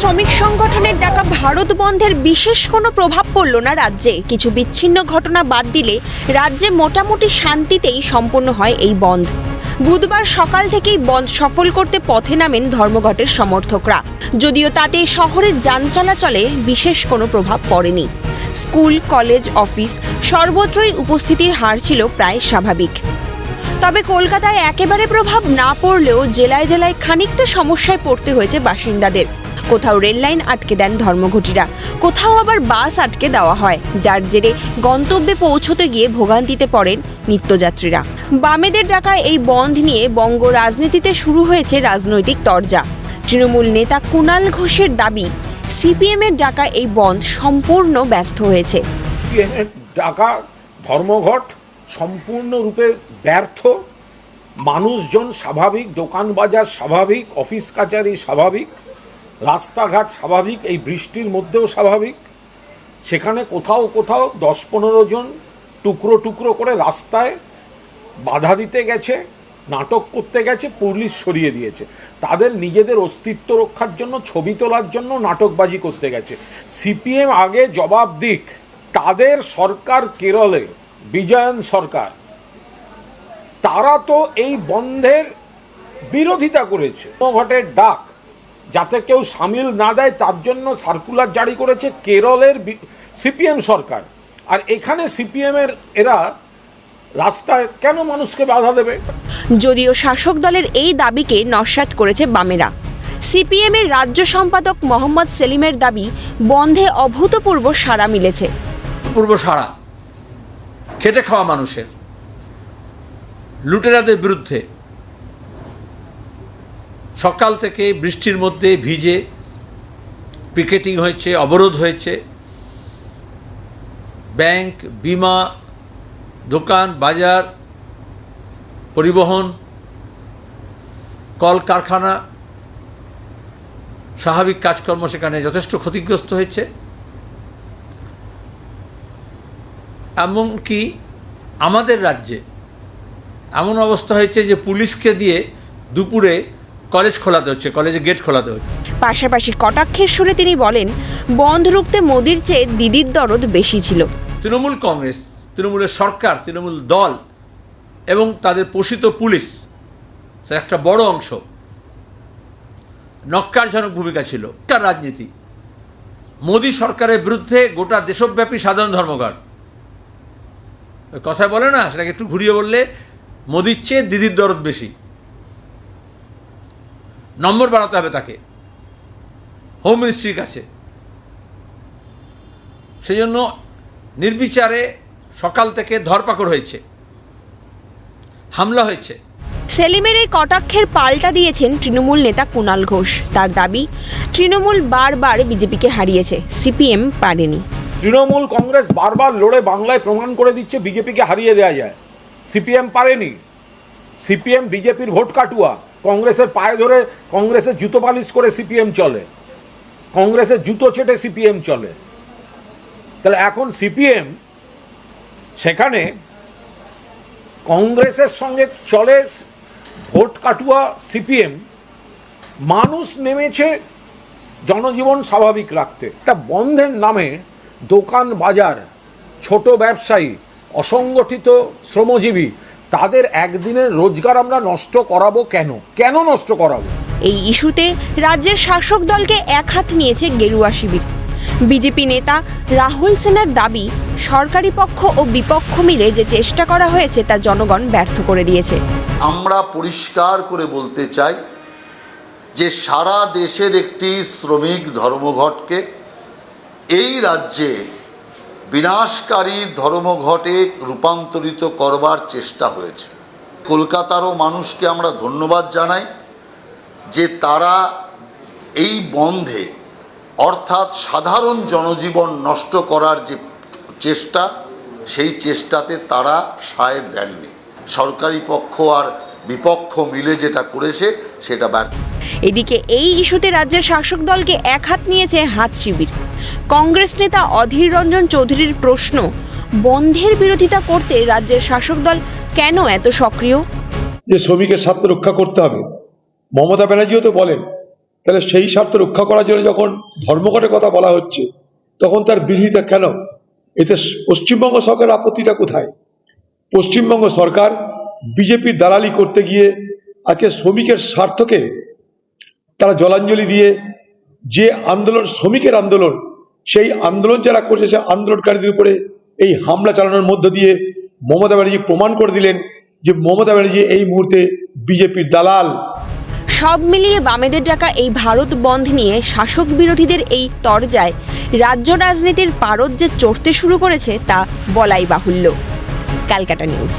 শ্রমিক সংগঠনের ডাকা ভারত বন্ধের বিশেষ কোনো প্রভাব পড়ল না রাজ্যে। কিছু বিচ্ছিন্ন ঘটনা বাদ দিলে রাজ্যে মোটামুটি শান্তিতেই সম্পন্ন হয় এই বন্ধ। বুধবার সকাল থেকেই বন্ধ সফল করতে পথে নামেন ধর্মঘটের সমর্থকরা। যদিও তাতে শহরের যান চলাচলে বিশেষ কোনো প্রভাব পড়েনি। স্কুল, কলেজ, অফিস সর্বত্রই উপস্থিতির হার ছিল প্রায় স্বাভাবিক। তবে কলকাতায় একেবারে প্রভাব না পড়লেও জেলায় জেলায় খানিকটা সমস্যায় পড়তে হয়েছে বাসিন্দাদের। কোথাও রেল লাইন আটকে দেন ধর্মঘটিরা, কোথাও আবার বাস আটকে দেওয়া হয়, যার জেরে গন্তব্যে পৌঁছতে গিয়ে ভোগান্তিতে পড়েন নিত্যযাত্রীরা। বামেদের ডাকা এই বন্ধ নিয়ে বঙ্গ রাজনীতিতে শুরু হয়েছে রাজনৈতিক তরজা। তৃণমূল নেতা কুণাল ঘোষের দাবি, সিপিএমের ডাকা এই বন্ধ সম্পূর্ণ ব্যর্থ হয়েছে। ধর্মঘট সম্পূর্ণরূপে ব্যর্থ, মানুষজন স্বাভাবিক, দোকান বাজার স্বাভাবিক, অফিস কাচারি স্বাভাবিক, রাস্তাঘাট স্বাভাবিক, এই বৃষ্টির মধ্যেও স্বাভাবিক। সেখানে কোথাও কোথাও দশ পনেরো জন টুকরো টুকরো করে রাস্তায় বাধা দিতে গেছে, নাটক করতে গেছে, পুলিশ সরিয়ে দিয়েছে। তাদের নিজেদের অস্তিত্ব রক্ষার জন্য, ছবি তোলার জন্য নাটকবাজি করতে গেছে। সিপিএম আগে জবাব দিক, তাদের সরকার কেরলে বিজয়ন সরকার। তারা তো এই বন্ধের বিরোধিতা করেছে। ঘটের ডাক যাতে কেউ সামিল না দেয় তার জন্য সার্কুলার জারি করেছে কেরলের সিপিএম সরকার। আর এখানে সিপিএমের এরা রাস্তায় কেন মানুষকে বাধা দেবে? যদিও শাসক দলের এই দাবিকে নস্যাৎ করেছে বামেরা। সিপিএমের রাজ্য সম্পাদক মোহাম্মদ সেলিমের দাবি বন্ধে অভূতপূর্ব সাড়া মিলেছে। পূর্ব সারা খেটে খাওয়া মানুষের। লুটেরাদের বিরুদ্ধে। সকাল থেকে বৃষ্টির মধ্যে ভিজে পিকেটিং হয়েছে, অবরোধ হয়েছে। ব্যাংক, বিমা, দোকান, বাজার, পরিবহন কল কারখানা স্বাভাবিক কাজকর্ম সেখানে যথেষ্ট ক্ষতিগ্রস্ত হয়েছে। এমনকি আমাদের রাজ্যে এমন অবস্থা হয়েছে যে পুলিশকে দিয়ে দুপুরে কলেজ খোলাতে হচ্ছে কলেজে গেট খোলাতে হচ্ছে। পাশাপাশি কটাক্ষের সুরে তিনি বলেন বন্ধ রুখতে মোদির চেয়ে দিদির দরদ বেশি ছিল। তৃণমূল কংগ্রেস তৃণমূলের সরকার তৃণমূল দল এবং তাদের পোষিত পুলিশ একটা বড় অংশ নক্কারজনক ভূমিকা ছিল। তার রাজনীতি। মোদী সরকারের বিরুদ্ধে গোটা দেশব্যাপী সাধারণ ধর্মঘট। কথায় বলে না, সেটাকে একটু ঘুরিয়ে বললে মোদির চেয়ে দিদির দরদ বেশি। নম্বর বাড়াতে হবে তাকে। হোম মিনিস্ট্রির কাছে। সেই জন্য নির্বিচারে সকাল থেকে ধরপাকড় হয়েছে। হামলা হয়েছে। সেলিমের এই কটাক্ষের পাল্টা দিয়েছেন তৃণমূল নেতা কুণাল ঘোষ। তার দাবি, তৃণমূল বারবার বিজেপিকে হারিয়েছে, সিপিএম পারেনি। তৃণমূল কংগ্রেস বারবার লড়ে বাংলায় প্রমাণ করে দিচ্ছে, বিজেপিকে হারিয়ে দেওয়া যায়। সিপিএম পারেনি। সিপিএম, বিজেপির ভোট কাটুয়া। কংগ্রেসের পায়ে ধরে কংগ্রেসের জুতো পালিশ করে সিপিএম চলে। কংগ্রেসের জুতো চেটে সিপিএম চলে। তাহলে এখন সিপিএম সেখানে কংগ্রেসের সঙ্গে চলে ভোট কাটুয়া সিপিএম, মানুষ নেমেছে জনজীবন স্বাভাবিক রাখতে। একটা বন্ধের নামে দোকান বাজার ছোট ব্যবসায়ী অসংগঠিত শ্রমজীবী তাদের একদিনের রোজগার আমরা নষ্ট করাবো কেন? কেন নষ্ট করাবো? এই ইস্যুতে রাজ্যের শাসক দলকে এক হাত নিয়েছে গেরুয়া শিবির। বিজেপি নেতা রাহুল সেনার দাবি সরকারি পক্ষ ও বিপক্ষ মিলে যে চেষ্টা করা হয়েছে তা জনগণ ব্যর্থ করে দিয়েছে। আমরা পরিষ্কার করে বলতে চাই যে সারা দেশের একটি শ্রমিক ধর্মঘটকে এই রাজ্যে বিনাশকারী ধর্মঘটে রূপান্তরিত করবার চেষ্টা হয়েছে। কলকাতারও মানুষকে আমরা ধন্যবাদ জানাই যে তারা এই বন্ধে অর্থাৎ সাধারণ জনজীবন নষ্ট করার যে চেষ্টা, সেই চেষ্টাতে তারা সায় দেননি। সরকারি পক্ষ আর বিপক্ষ মিলে যেটা করেছে, সেটা ব্যর্থ। এদিকে এই ইস্যুতে রাজ্যের শাসক দলকে এক হাত নিয়েছে হাত শিবির। কংগ্রেস নেতা অধীর রঞ্জন চৌধুরীর প্রশ্ন, বন্ধের বিরোধিতা করতে রাজ্যের শাসক দল কেন এত সক্রিয়? যে শ্রমিকের স্বার্থ রক্ষা করতে হবে। মমতা ব্যানার্জিও তো বলেন, তাহলে সেই স্বার্থ রক্ষা করার জন্য যখন ধর্মঘটের কথা বলা হচ্ছে, তখন তার বিরোধিতা কেন? এতে পশ্চিমবঙ্গ সরকারের আপত্তিটা কোথায়? পশ্চিমবঙ্গ সরকার বিজেপির দালালি করতে গিয়ে আজকে শ্রমিকের স্বার্থকে তারা জলাঞ্জলি দিয়ে যে আন্দোলন, শ্রমিকের আন্দোলন, সেই আন্দোলন যারা করছে সে আন্দোলনকারীদের উপরে এই হামলা চালানোর মধ্য দিয়ে মমতা ব্যানার্জি প্রমাণ করে দিলেন যে মমতা ব্যানার্জি এই মুহূর্তে বিজেপির দালাল। সব মিলিয়ে বামেদের ডাকা এই ভারত বন্ধ নিয়ে শাসক বিরোধীদের এই তরজায় রাজ্য রাজনীতির পারদ যে চড়তে শুরু করেছে তা বলাই বাহুল্য। Calcutta news.